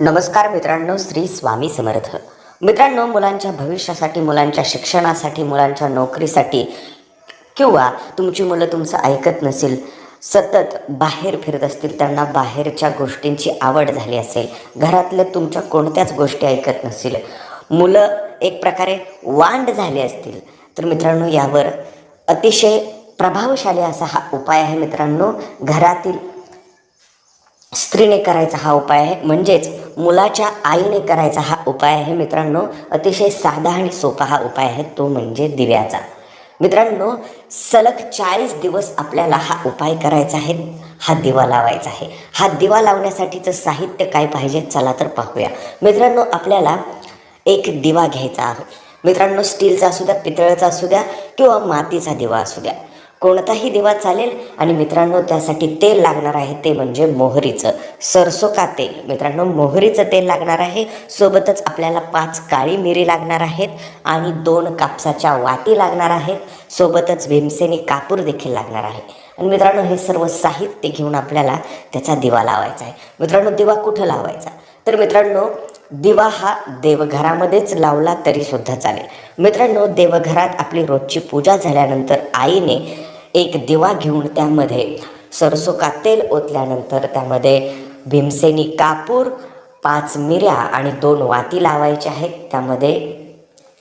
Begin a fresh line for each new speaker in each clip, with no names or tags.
नमस्कार मित्रांनो श्री स्वामी समर्थ. मित्रांनो मुलांच्या भविष्यासाठी मुलांच्या शिक्षणासाठी मुलांच्या नोकरीसाठी किंवा तुमची मुलं तुमचं ऐकत नसेल सतत बाहेर फिरत असतील त्यांना बाहेरच्या गोष्टींची आवड झाली असेल घरातल्या तुमच्या कोणत्याच गोष्टी ऐकत नसतील मुलं एक प्रकारे वांड झाले असतील तर मित्रांनो यावर अतिशय प्रभावशाली असा हा उपाय आहे मित्रांनो घरातील स्त्रीने करायचा हा उपाय आहे. म्हणजेच मुलाच्या आईने करायचा हा उपाय आहे. मित्रांनो अतिशय साधा आणि सोपा हा उपाय आहे. तो म्हणजे दिव्याचा. मित्रांनो सलग चाळीस दिवस आपल्याला हा उपाय करायचा आहे. हा दिवा लावायचा आहे. हा दिवा लावण्यासाठीचं साहित्य काय पाहिजे? चला तर पाहूया. मित्रांनो आपल्याला एक दिवा घ्यायचा आहे. मित्रांनो स्टीलचा असू द्या पितळाचा असू द्या किंवा मातीचा दिवा असू द्या. कोणताही दिवा चालेल आणि मित्रांनो त्यासाठी तेल लागणार आहे ते म्हणजे मोहरीचं. सरसो का तेल? मित्रांनो मोहरीचं तेल लागणार आहे. सोबतच आपल्याला पाच काळी मिरी लागणार आहेत आणि दोन कापसाच्या वाटी लागणार आहेत. सोबतच भीमसेनी कापूर देखील लागणार आहे. आणि मित्रांनो हे सर्व साहित्य घेऊन आपल्याला त्याचा दिवा लावायचा आहे. मित्रांनो दिवा कुठं लावायचा? तर मित्रांनो दिवा हा देवघरामध्येच लावला तरी सुद्धा चालेल. मित्रांनो देवघरात आपली रोजची पूजा झाल्यानंतर आईने एक दिवा घेऊन त्यामध्ये सरसो का तेल ओतल्यानंतर त्यामध्ये भीमसेनी कापूर पाच मिऱ्या आणि दोन वाती लावायच्या आहेत. त्यामध्ये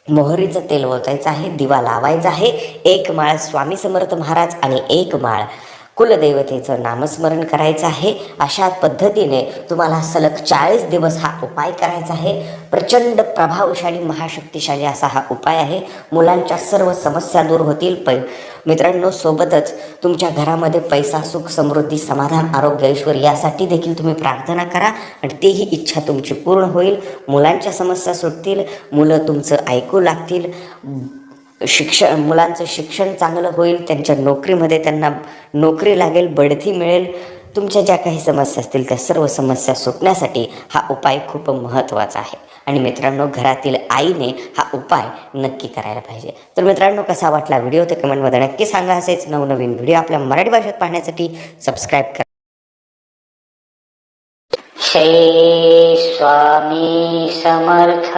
मोहरीचं तेल ओतायचं आहे दिवा लावायचा आहे. एक माळ स्वामी समर्थ महाराज आणि एक माळ कुलदेवतेचं नामस्मरण करायचं आहे. अशा पद्धतीने तुम्हाला सलग चाळीस दिवस हा उपाय करायचा आहे. प्रचंड प्रभावशाली महाशक्तिशाली असा हा उपाय आहे. मुलांच्या सर्व समस्या दूर होतील पै मित्रांनो सोबतच तुमच्या घरामध्ये पैसा सुख समृद्धी समाधान आरोग्य ऐश्वर यासाठी देखील तुम्ही प्रार्थना करा आणि तेही इच्छा तुमची पूर्ण होईल. मुलांच्या समस्या सुटतील मुलं तुमचं ऐकू लागतील. शिक्षण मुलांचं शिक्षण चांगलं होईल त्यांच्या नोकरीमध्ये त्यांना नोकरी लागेल बढती मिळेल. तुमच्या ज्या काही समस्या असतील त्या सर्व समस्या सुटण्यासाठी हा उपाय खूप महत्त्वाचा आहे. आणि मित्रांनो घरातील आईने हा उपाय नक्की करायला पाहिजे. तर मित्रांनो कसा वाटला व्हिडिओ ते कमेंटमध्ये नक्की सांगा. असेच नवनवीन व्हिडिओ आपल्या मराठी भाषेत पाहण्यासाठी सबस्क्राईब करा.
श्री स्वामी समर्थ.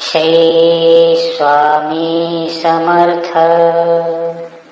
श्री स्वामी समर्थ।